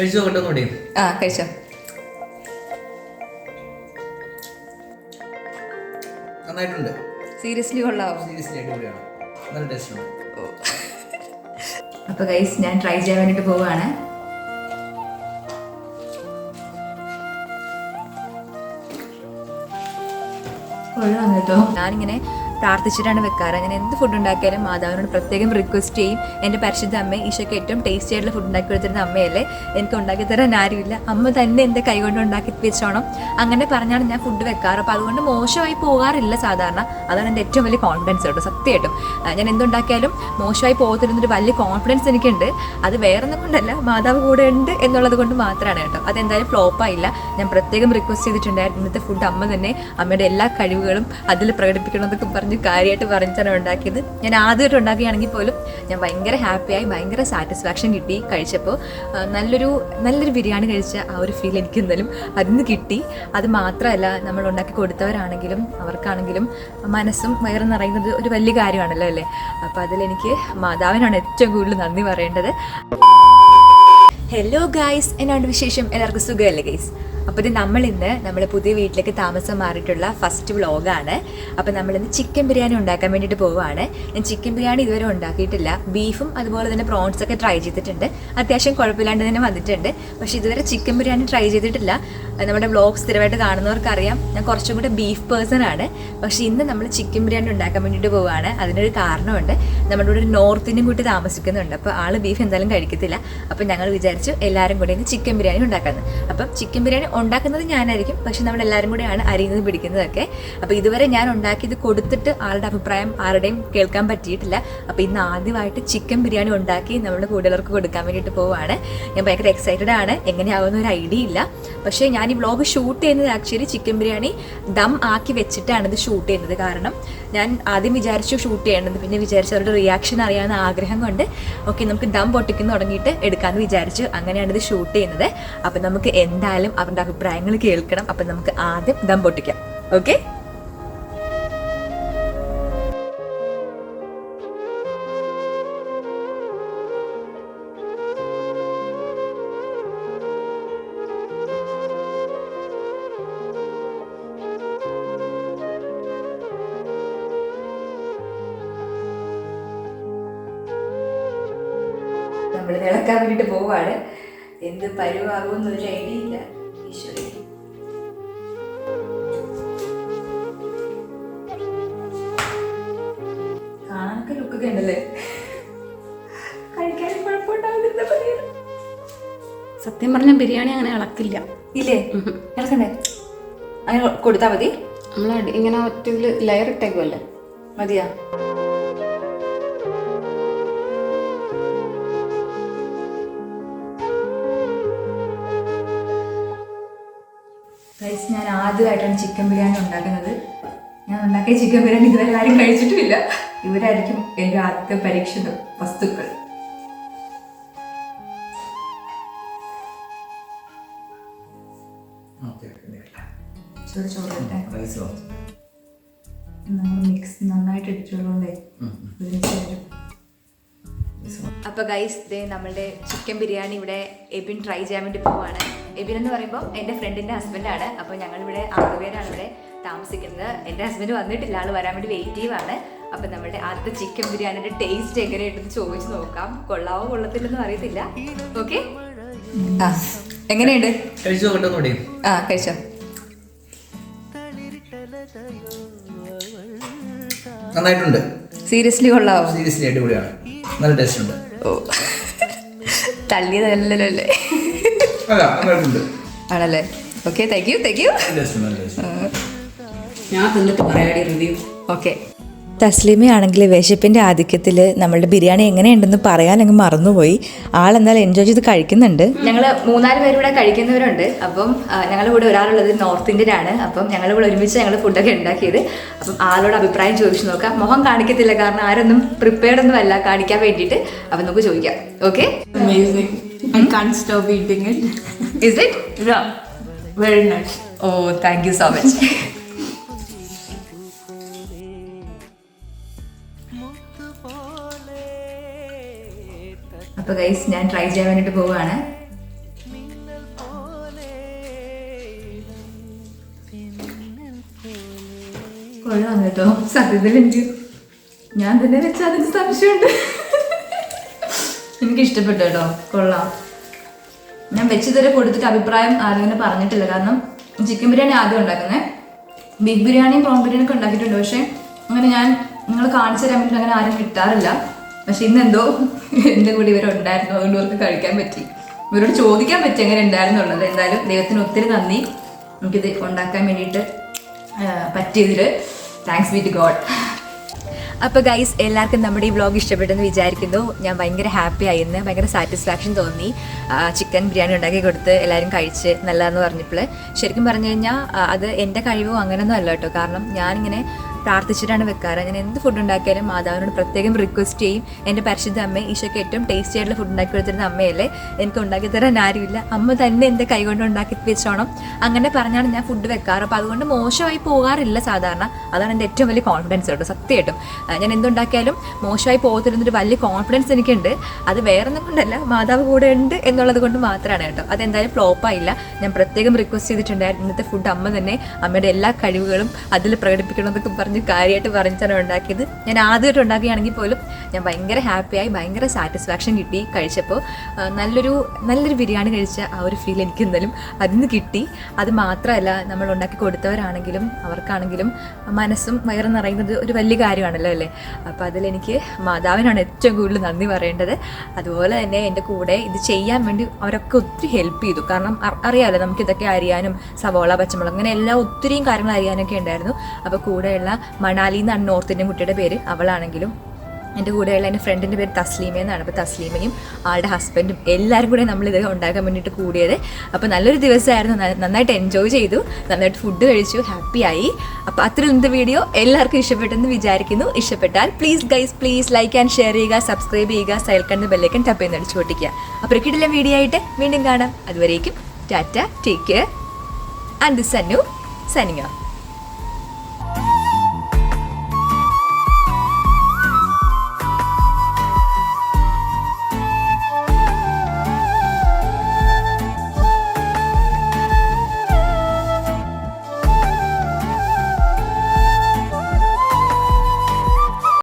കഴിച്ചു നോക്കട്ടെ നോടി ആ കഴിച്ചോ. നന്നായിട്ടുണ്ട്. സീരിയസ്ലി കൊള്ളാവോ? സീരിയസ്ലി അടിപൊളിയാണ്. നല്ല ടേസ്റ്റ് ഉണ്ട് അപ്പോൾ ഗൈസ് ഞാൻ ട്രൈ ചെയ്യാൻ വേണ്ടിയിട്ട് പോവുകയാണ് കൊള്ളാം കേട്ടോ. ഞാനിങ്ങനെ പ്രാർത്ഥിച്ചിട്ടാണ് വെക്കാറ്. അങ്ങനെ എന്ത് ഫുഡ് ഉണ്ടാക്കിയാലും മാതാവിനോട് പ്രത്യേകം റിക്വസ്റ്റ് ചെയ്യും. എന്റെ പരിശുദ്ധ അമ്മ ഈശോയ്ക്ക് ഏറ്റവും ടേസ്റ്റി ആയിട്ടുള്ള ഫുഡ് ഉണ്ടാക്കി കൊടുത്തിരുന്ന അമ്മയല്ലേ? എനിക്ക് ഉണ്ടാക്കി തരാൻ ആരുമില്ല. അമ്മ തന്നെ എന്റെ കൈകൊണ്ട് ഉണ്ടാക്കി വെച്ചോണം. അങ്ങനെ പറഞ്ഞാണ് ഞാൻ ഫുഡ് വെക്കാറ്. അപ്പോൾ അതുകൊണ്ട് മോശമായി പോകാറില്ല സാധാരണ. അതാണ് എന്റെ ഏറ്റവും വലിയ കോൺഫിഡൻസ് കേട്ടോ സത്യമായിട്ടും ഞാൻ എന്തുണ്ടാക്കിയാലും മോശമായി പോകത്തിരുന്നൊരു വലിയ കോൺഫിഡൻസ് എനിക്കുണ്ട്. അത് വേറെ ഒന്നും കൊണ്ടല്ല മാതാവ് കൂടെ ഉണ്ട് എന്നുള്ളത് കൊണ്ട് മാത്രമാണ് കേട്ടോ. അതെന്തായാലും ഫ്ലോപ്പായില്ല ഞാൻ പ്രത്യേകം റിക്വസ്റ്റ് ചെയ്തിട്ടുണ്ടായിരുന്നു. ഇന്നത്തെ ഫുഡ് അമ്മ തന്നെ അമ്മയുടെ എല്ലാ കഴിവുകളും അതിൽ പ്രകടിപ്പിക്കണമെന്നൊക്കെ പറഞ്ഞ് കാര്യമായിട്ട് പറഞ്ഞാണ് ഉണ്ടാക്കിയത്. ഞാൻ ആദ്യമായിട്ട് ഉണ്ടാക്കുകയാണെങ്കിൽ പോലും ഞാൻ ഭയങ്കര ഹാപ്പിയായി ഭയങ്കര സാറ്റിസ്ഫാക്ഷൻ കിട്ടി കഴിച്ചപ്പോൾ. നല്ലൊരു നല്ലൊരു ബിരിയാണി കഴിച്ച ആ ഒരു ഫീൽ എനിക്ക് എന്തായാലും അതിന്ന് കിട്ടി. അത് മാത്രമല്ല നമ്മൾ ഉണ്ടാക്കി കൊടുത്തവരാണെങ്കിലും അവർക്കാണെങ്കിലും മനസ്സും വയറും നിറയുന്നത് ഒരു വലിയ കാര്യമാണല്ലോ അല്ലേ? അപ്പോൾ അതിലെനിക്ക് മാതാവിനാണ് ഏറ്റവും കൂടുതൽ നന്ദി പറയേണ്ടത്. ഹലോ ഗായ്സ് എന്നാണ് വിശേഷം? എല്ലാവർക്കും സുഖമല്ലേ ഗൈസ് അപ്പോൾ ഇത് നമ്മൾ ഇന്ന് നമ്മുടെ പുതിയ വീട്ടിലേക്ക് താമസം മാറിയിട്ടുള്ള ഫസ്റ്റ് വ്ളോഗാണ് അപ്പോൾ നമ്മളിന്ന് ചിക്കൻ ബിരിയാണി ഉണ്ടാക്കാൻ വേണ്ടിയിട്ട് പോവുകയാണ് ഞാൻ ചിക്കൻ ബിരിയാണി ഇതുവരെ ഉണ്ടാക്കിയിട്ടില്ല. ബീഫും അതുപോലെ തന്നെ പ്രോൺസ് ഒക്കെ ട്രൈ ചെയ്തിട്ടുണ്ട്. അത്യാവശ്യം കുഴപ്പമില്ലാണ്ട് തന്നെ വന്നിട്ടുണ്ട്. പക്ഷേ ഇതുവരെ ചിക്കൻ ബിരിയാണി ട്രൈ ചെയ്തിട്ടില്ല. നമ്മുടെ വ്ളോഗ് സ്ഥിരമായിട്ട് കാണുന്നവർക്കറിയാം. ഞാൻ കുറച്ചും കൂടെ ബീഫ് പേഴ്സൺ ആണ്. പക്ഷേ ഇന്ന് നമ്മൾ ചിക്കൻ ബിരിയാണി ഉണ്ടാക്കാൻ വേണ്ടിയിട്ട് പോവുകയാണ് അതിനൊരു കാരണമുണ്ട്. നമ്മുടെ ഇവിടെ ഒരു നോർത്ത് ഇന്ത്യൻ കൂട്ടി താമസിക്കുന്നുണ്ട്. അപ്പോൾ ആൾ ബീഫ് എന്തായാലും കഴിക്കത്തില്ല. അപ്പോൾ ഞങ്ങൾ വിചാരിച്ചു എല്ലാവരും കൂടെ ഇന്ന് ചിക്കൻ ബിരിയാണി ഉണ്ടാക്കുന്നത് അപ്പം ചിക്കൻ ബിരിയാണി ഉണ്ടാക്കുന്നത് ഞാനായിരിക്കും. പക്ഷെ നമ്മൾ എല്ലാവരും കൂടെയാണ് അരിയുന്നത് പിടിക്കുന്നതൊക്കെ. അപ്പോൾ ഇതുവരെ ഞാൻ ഉണ്ടാക്കിയത് കൊടുത്തിട്ട് ആളുടെ അഭിപ്രായം ആരുടെയും കേൾക്കാൻ പറ്റിയിട്ടില്ല. അപ്പോൾ ഇന്ന് ആദ്യമായിട്ട് ചിക്കൻ ബിരിയാണി ഉണ്ടാക്കി നമ്മുടെ കൂടുതലർക്ക് കൊടുക്കാൻ വേണ്ടിയിട്ട് പോവുകയാണ് ഞാൻ ഭയങ്കര എക്സൈറ്റഡ് ആണ്. എങ്ങനെയാവുന്ന ഒരു ഐഡിയ ഇല്ല. പക്ഷേ ഞാൻ ഈ വ്ളോഗ് ഷൂട്ട് ചെയ്യുന്നത് ആക്ച്വലി ചിക്കൻ ബിരിയാണി ദം ആക്കി വെച്ചിട്ടാണ് ഇത് ഷൂട്ട് ചെയ്യുന്നത്. കാരണം ഞാൻ ആദ്യം വിചാരിച്ചു ഷൂട്ട് ചെയ്യേണ്ടത് പിന്നെ വിചാരിച്ചു അവരുടെ റിയാക്ഷൻ അറിയാവുന്ന ആഗ്രഹം കൊണ്ട് ഓക്കെ നമുക്ക് ദം പൊട്ടിക്കുന്ന തുടങ്ങിയിട്ട് എടുക്കാമെന്ന് വിചാരിച്ചു. അങ്ങനെയാണ് ഇത് ഷൂട്ട് ചെയ്യുന്നത്. അപ്പം നമുക്ക് എന്തായാലും അവരുടെ അഭിപ്രായങ്ങൾ കേൾക്കണം. അപ്പം നമുക്ക് ആദ്യം ദം പൊട്ടിക്കാം. ഓക്കെ? നമ്മൾ ഇളക്കാൻ വേണ്ടിട്ട് പോവാണ്. എന്ത് പരുവാകുമെന്നൊരു ഐഡിയ ഇല്ല. ഉണ്ടല്ലേ കഴിക്കാൻ കുഴപ്പമുണ്ടാവുന്നില്ല സത്യം പറഞ്ഞ ബിരിയാണി അങ്ങനെ ഇളക്കില്ല. ഇല്ലേ? ഇളക്കണ്ടേ? അങ്ങനെ കൊടുത്താൽ മതി. നമ്മൾ ഇങ്ങനെ ഒറ്റ ലെയർ ഇട്ടേക്കുമല്ലേ മതിയാ. ഞാൻ ആദ്യമായിട്ടാണ് ചിക്കൻ ബിരിയാണി ഉണ്ടാക്കുന്നത്. ഞാൻ ഉണ്ടാക്കിയ ചിക്കൻ ബിരിയാണി ഇതുവരെ ആരും കഴിച്ചിട്ടുമില്ല. ഇവരായിരിക്കും എന്റെ ആദ്യത്തെ പരീക്ഷിത വസ്തുക്കൾ. അപ്പൊ ചോറിട്ടെ നമ്മൾ മിക്സ് നന്നായിട്ട് ഇട്ടിട്ടുള്ളതുകൊണ്ടേ ഒരുമിച്ച് വരും. അപ്പോൾ ഗൈസ് ദേ നമ്മളുടെ ചിക്കൻ ബിരിയാണി ഇവിടെ എബിൻ ട്രൈ ചെയ്യാൻ വേണ്ടി പോവാണ്. എബിൻ എന്ന് പറയുമ്പോൾ എന്റെ ഫ്രണ്ടിന്റെ ഹസ്ബൻഡാണ് അപ്പോൾ ഞങ്ങളിവിടെ ആറുപേരാണ് ഇവിടെ. താമസിക്കുന്നത്. എന്റെ ഹസ്ബൻഡ് വന്നിട്ടില്ല. ആൾ വരാൻ വേണ്ടി വെയിറ്റ് ചെയ്യുവാണ്. അപ്പോൾ നമ്മുടെ ആദ്യത്തെ ചിക്കൻ ബിരിയാണിയുടെ ടേസ്റ്റ് എങ്ങനെയുണ്ടെന്ന് ചോദിച്ചു നോക്കാം. കൊള്ളാവോ കൊള്ളത്തില്ലെന്ന് അറിയത്തില്ല. ഓക്കെ ആ എങ്ങനെയുണ്ട്? ആ കഴിച്ചോ. നന്നായിട്ടുണ്ട്. സീരിയസ്ലി കൊള്ളാവോ? സീരിയസ്ലി അടിപൊളിയാണ്. നല്ല ടേസ്റ്റ് ഉണ്ട്. ഓ. തള്ളിയതല്ലല്ലോ അല്ലേ? ആണല്ലേ? Okay thank you thank you ഞാൻ തിന്നിട്ട് പറയാടി റിവ്യൂ? ഓക്കെ. തസ്ലീമയാണെങ്കിൽ വിശപ്പിന്റെ ആധിക്യത്തിൽ നമ്മളുടെ ബിരിയാണി എങ്ങനെയുണ്ടെന്ന് പറയാനങ്ങ് മറന്നുപോയി. ആളെന്തായാലും എൻജോയ് ചെയ്ത് കഴിക്കുന്നുണ്ട്. ഞങ്ങൾ മൂന്നാൽ പേര് ഇവിടെ കഴിക്കുന്നവരുണ്ട്. അപ്പം ഞങ്ങളുടെ കൂടെ ഒരാളുള്ളത് നോർത്ത് ഇന്ത്യൻ ആണ്. അപ്പം ഞങ്ങൾ കൂടെ ഒരുമിച്ച് ഞങ്ങൾ ഫുഡൊക്കെ ഉണ്ടാക്കിയത്. അപ്പം ആളോട് അഭിപ്രായം ചോദിച്ചു നോക്കാം. മുഖം കാണിക്കത്തില്ല കാരണം ആരൊന്നും പ്രിപ്പയർഡ് ഒന്നും അല്ല കാണിക്കാൻ വേണ്ടിയിട്ട്. അപ്പം നമുക്ക് ചോദിക്കാം. Okay it nice. Oh thank you so much അപ്പൊ ഗൈസ് ഞാൻ ട്രൈ ചെയ്യാൻ വേണ്ടിട്ട് പോവുകയാണ്. കൊള്ളാം കേട്ടോ. സത്യത്തിൽ ഞാൻ തന്നെ വെച്ചാൽ അതിന് സംശയമുണ്ട്. എനിക്ക് ഇഷ്ടപ്പെട്ടു കേട്ടോ. കൊള്ളാം. ഞാൻ വെച്ചിതുവരെ കൊടുത്തിട്ട് അഭിപ്രായം ആരെങ്കിലും പറഞ്ഞിട്ടില്ല. കാരണം ചിക്കൻ ബിരിയാണി ആദ്യം ഉണ്ടാക്കുന്നത് ബീഫ് ബിരിയാണിയും പ്രോൺ ബിരിയാണിയൊക്കെ ഉണ്ടാക്കിയിട്ടുണ്ട്. പക്ഷേ അങ്ങനെ ഞാൻ നിങ്ങൾ കാണിച്ചു തരാൻ പറ്റുന്ന അങ്ങനെ ആരും കിട്ടാറില്ല. പക്ഷെ ഇന്ന് എന്തോ എന്റെ കൂടി ഇവരുണ്ടായിരുന്നു. അതുകൊണ്ട് ഇവർക്ക് കഴിക്കാൻ പറ്റി. ഇവരോട് ചോദിക്കാൻ പറ്റി എങ്ങനെ ഉണ്ടായിരുന്നുള്ളത്. എന്തായാലും ദൈവത്തിന് ഒത്തിരി നന്ദി. നമുക്കിത് ഉണ്ടാക്കാൻ വേണ്ടിയിട്ട് പറ്റിയതിൽ താങ്ക്സ് ബി ടു ഗോഡ് അപ്പോൾ ഗൈസ് എല്ലാവർക്കും നമ്മുടെ ഈ വ്ളോഗ് ഇഷ്ടപ്പെട്ടെന്ന് വിചാരിക്കുന്നു. ഞാൻ ഭയങ്കര ഹാപ്പി ആയിരുന്നു. ഭയങ്കര സാറ്റിസ്ഫാക്ഷൻ തോന്നി. ചിക്കൻ ബിരിയാണി ഉണ്ടാക്കി കൊടുത്ത് എല്ലാവരും കഴിച്ച് നല്ലതെന്ന് പറഞ്ഞപ്പോൾ ശരിക്കും പറഞ്ഞു കഴിഞ്ഞാൽ അത് എന്റെ കഴിവോ അങ്ങനെയൊന്നും അല്ല കേട്ടോ. കാരണം ഞാനിങ്ങനെ പ്രാർത്ഥിച്ചിട്ടാണ് വെക്കാറ്. ഞാൻ എന്ത് ഫുഡ് ഉണ്ടാക്കിയാലും മാതാവിനോട് പ്രത്യേകം റിക്വസ്റ്റ് ചെയ്യും. എന്റെ പരിശുദ്ധ അമ്മ ഈശോയ്ക്ക് ഏറ്റവും ടേസ്റ്റി ആയിട്ടുള്ള ഫുഡ് ഉണ്ടാക്കി കൊടുത്തിരുന്ന അമ്മയല്ലേ? എനിക്ക് ഉണ്ടാക്കി തരാൻ ആരുമില്ല. അമ്മ തന്നെ എന്റെ കൈകൊണ്ട് ഉണ്ടാക്കി വെച്ചോണം. അങ്ങനെ പറഞ്ഞാണ് ഞാൻ ഫുഡ് വെക്കാറ്. അപ്പോൾ അതുകൊണ്ട് മോശമായി പോകാറില്ല സാധാരണ. അതാണ് എന്റെ ഏറ്റവും വലിയ കോൺഫിഡൻസ് കേട്ടോ സത്യമായിട്ടും. ഞാൻ എന്തുണ്ടാക്കിയാലും മോശമായി പോകത്തില്ലെന്നൊരു വലിയ കോൺഫിഡൻസ് എനിക്കുണ്ട്. അത് വേറെ ഒന്നും കൊണ്ടല്ല മാതാവ് കൂടെ ഉണ്ട് എന്നുള്ളത് കൊണ്ട് മാത്രമാണ് കേട്ടോ. അതെന്തായാലും ഫ്ലോപ്പായില്ല ഞാൻ പ്രത്യേകം റിക്വസ്റ്റ് ചെയ്തിട്ടുണ്ടായിരുന്നു ഇന്നത്തെ ഫുഡ് അമ്മ തന്നെ അമ്മയുടെ എല്ലാ കഴിവുകളും അതിൽ പ്രകടിപ്പിക്കണം എന്നൊക്കെ പറഞ്ഞ് കാര്യമായിട്ട് പറഞ്ഞിട്ടാണ് ഉണ്ടാക്കിയത്. ഞാൻ ആദ്യമായിട്ട് ഉണ്ടാക്കുകയാണെങ്കിൽ പോലും ഞാൻ ഭയങ്കര ഹാപ്പിയായി ഭയങ്കര സാറ്റിസ്ഫാക്ഷൻ കിട്ടി കഴിച്ചപ്പോൾ. നല്ലൊരു നല്ലൊരു ബിരിയാണി കഴിച്ച ആ ഒരു ഫീൽ എനിക്ക് എന്തായാലും അതിന് കിട്ടി. അത് മാത്രമല്ല നമ്മൾ ഉണ്ടാക്കി കൊടുത്തവരാണെങ്കിലും അവർക്കാണെങ്കിലും മനസ്സും വയറും നിറയുന്നത് ഒരു വലിയ കാര്യമാണല്ലോ അല്ലേ? അപ്പോൾ അതിലെനിക്ക് മാതാവിനാണ് ഏറ്റവും കൂടുതൽ നന്ദി പറയേണ്ടത്. അതുപോലെ തന്നെ എന്റെ കൂടെ ഇത് ചെയ്യാൻ വേണ്ടി അവരൊക്കെ ഒത്തിരി ഹെൽപ്പ് ചെയ്തു. കാരണം അറിയാമല്ലോ നമുക്ക് ഇതൊക്കെ അറിയാനും സവോള പച്ചമുളക് അങ്ങനെ എല്ലാ ഒത്തിരിയും കാര്യങ്ങൾ അറിയാനൊക്കെ ഉണ്ടായിരുന്നു. അപ്പോൾ കൂടെയുള്ള മണാലി എന്നാണ് നോർത്ത് ഇന്ത്യൻ കുട്ടിയുടെ പേര്. അവളാണെങ്കിലും എന്റെ കൂടെയുള്ള എന്റെ ഫ്രണ്ടിന്റെ പേര് തസ്ലീമ എന്നാണ്. അപ്പോൾ തസ്ലീമയും ആളുടെ ഹസ്ബൻഡും എല്ലാവരും കൂടെ നമ്മൾ ഇത് ഉണ്ടാക്കാൻ വേണ്ടിയിട്ട് കൂടിയത്. അപ്പോൾ നല്ലൊരു ദിവസമായിരുന്നു. നന്നായിട്ട് എൻജോയ് ചെയ്തു. നന്നായിട്ട് ഫുഡ് കഴിച്ചു. ഹാപ്പിയായി അപ്പോൾ അത്ര ഇന്നത്തെ വീഡിയോ എല്ലാവർക്കും ഇഷ്ടപ്പെട്ടെന്ന് വിചാരിക്കുന്നു. ഇഷ്ടപ്പെട്ടാൽ please guys please like and share ചെയ്യുക സബ്സ്ക്രൈബ് ചെയ്യുക സൈൽ കണ്ട് ബെല്ലൈക്കൻ ടപ്പ് ചെയ്ത് അടിച്ചു പൊട്ടിക്കുക. അപ്പോൾ കിട്ടില്ല വീഡിയോ ആയിട്ട് വീണ്ടും കാണാം. അതുവരേക്കും ടാറ്റ ടേക്ക് കെയർ ആൻഡ് സന്നു സനിങ്ങ